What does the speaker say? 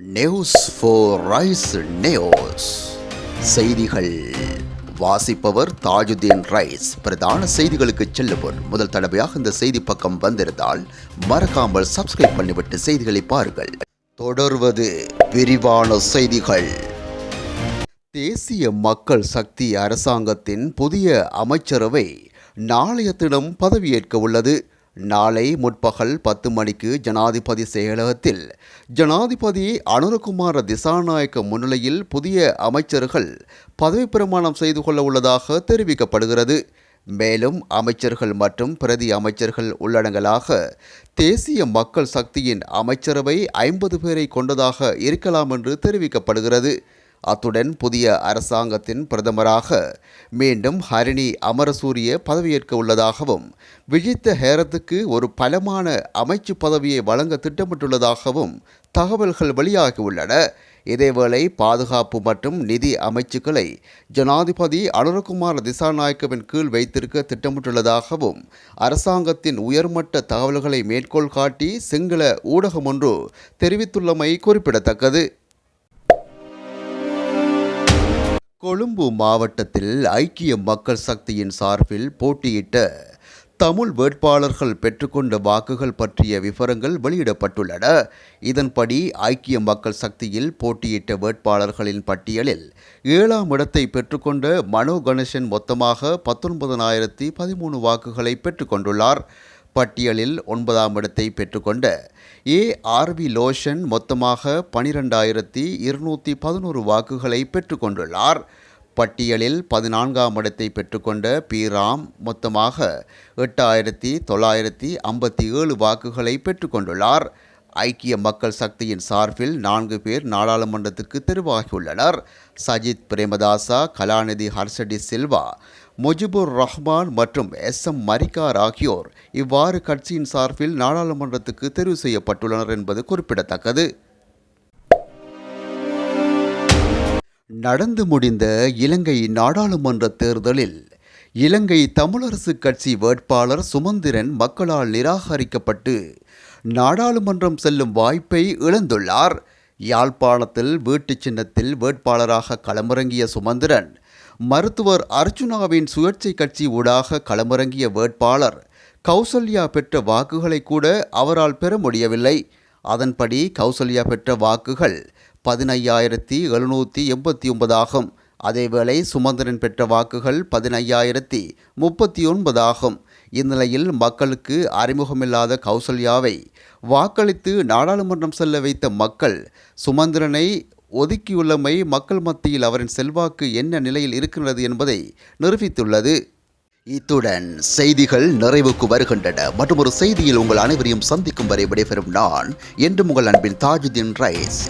News four rice news செய்திகள். வாசிப்பவர் Tajuddin rice. பிரதான செய்திகளுக்கு செல்லுவோர் முதல் தடவையாக இந்த செய்தி பக்கம் வந்திருந்தால் மறக்காமல் சப்ஸ்கிரைப் பண்ணிவிட்டு செய்திகளை பாருங்கள். தொடர்வது விரிவான செய்திகள். தேசிய மக்கள் சக்தி அரசாங்கத்தின் புதிய அமைச்சரவை நாளைய தினம் பதவியேற்க உள்ளது. நாளை முற்பகல் பத்து மணிக்கு ஜனாதிபதி செயலகத்தில் ஜனாதிபதி அனுரகுமார திசாநாயக்க முன்னிலையில் புதிய அமைச்சர்கள் பதவி பிரமாணம் செய்து கொள்ள உள்ளதாக தெரிவிக்கப்படுகிறது. மேலும் அமைச்சர்கள் மற்றும் பிரதி அமைச்சர்கள் உள்ளடங்கலாக தேசிய மக்கள் சக்தியின் அமைச்சரவை ஐம்பது பேரை கொண்டதாக இருக்கலாம் என்று தெரிவிக்கப்படுகிறது. அத்துடன் புதிய அரசாங்கத்தின் பிரதமராக மீண்டும் ஹரிணி அமரசூரிய பதவியேற்க உள்ளதாகவும் விஜித்த ஹேரத்துக்கு ஒரு பலமான அமைச்சு பதவியை வழங்க திட்டமிட்டுள்ளதாகவும் தகவல்கள் வெளியாகியுள்ளன இதேவேளை பாதுகாப்பு மற்றும் நிதி அமைச்சுக்களை ஜனாதிபதி அனுரகுமார் திசாநாயக்கவின் கீழ் வைத்திருக்க திட்டமிட்டுள்ளதாகவும் அரசாங்கத்தின் உயர்மட்ட தகவல்களை மேற்கோள் காட்டி சிங்கள ஊடகம் ஒன்று தெரிவித்துள்ளமை குறிப்பிடத்தக்கது. கொழும்பு மாவட்டத்தில் ஐக்கிய மக்கள் சக்தியின் சார்பில் போட்டியிட்ட தமிழ் வேட்பாளர்கள் பெற்றுக்கொண்ட வாக்குகள் பற்றிய விவரங்கள் வெளியிடப்பட்டுள்ளன. இதன்படி ஐக்கிய மக்கள் சக்தியில் போட்டியிட்ட வேட்பாளர்களின் பட்டியலில் ஏழாம் இடத்தை பெற்றுக்கொண்ட மனோ கணேசன் மொத்தமாக பத்தொன்பதனாயிரத்தி பதிமூணு வாக்குகளை பெற்றுக்கொண்டுள்ளார். பட்டியலில் ஒன்பதாம் இடத்தை பெற்றுக்கொண்ட ஏஆர்வி லோஷன் மொத்தமாக பனிரெண்டாயிரத்தி இருநூற்றி பதினோரு வாக்குகளை பெற்றுக்கொண்டுள்ளார். பட்டியலில் பதினான்காம் இடத்தை பெற்றுக்கொண்ட பி. ராம் மொத்தமாக எட்டாயிரத்தி தொள்ளாயிரத்தி ஐம்பத்தி ஏழு வாக்குகளை பெற்றுக்கொண்டுள்ளார். ஐக்கிய மக்கள் சக்தியின் சார்பில் நான்கு பேர் நாடாளுமன்றத்துக்கு தெரிவாகியுள்ளனர். சஜித் பிரேமதாசா கலாநிதி ஹர்ஷடி சில்வா முஜிபுர் ரஹ்மான் மற்றும் எஸ் எம் மரிக்கார் ஆகியோர் இவ்வாறு கட்சியின் சார்பில் நாடாளுமன்றத்துக்கு தெரிவு செய்யப்பட்டுள்ளனர் என்பது குறிப்பிடத்தக்கது. நடந்து முடிந்த இலங்கை நாடாளுமன்ற தேர்தலில் இலங்கை தமிழரசு கட்சி வேட்பாளர் சுமந்திரன் மக்களால் நிராகரிக்கப்பட்டு நாடாளுமன்றம் செல்லும் வாய்ப்பை இழந்துள்ளார். யாழ்ப்பாணத்தில் வீட்டு சின்னத்தில் வேட்பாளராக களமிறங்கிய சுமந்திரன் மருத்துவர் அர்ஜுனாவின் சுயேட்சை கட்சி ஊடாக களமிறங்கிய வேட்பாளர் கௌசல்யா பெற்ற வாக்குகளை கூட அவரால் பெற முடியவில்லை. அதன்படி கௌசல்யா பெற்ற வாக்குகள் பதினையாயிரத்தி எழுநூற்றி எண்பத்தி ஒன்பதாகும் அதேவேளை சுமந்திரன் பெற்ற வாக்குகள் பதினையாயிரத்தி முப்பத்தி ஒன்பதாகும் இந்நிலையில் மக்களுக்கு அறிமுகமில்லாத கௌசல்யாவை வாக்களித்து நாடாளுமன்றம் செல்ல வைத்த மக்கள் சுமந்திரனை ஒதுக்கியுள்ளமை மக்கள் மத்தியில் அவரின் செல்வாக்கு என்ன நிலையில் இருக்கின்றது என்பதை நிரூபித்துள்ளது. இத்துடன் செய்திகள் நிறைவுக்கு வருகின்றன. மற்றும் ஒரு செய்தியில் உங்கள் அனைவரையும் சந்திக்கும் வரை விடைபெறும் நான் என்றும் உங்கள் அன்பின் தாஜுதீன் ரைஸ்.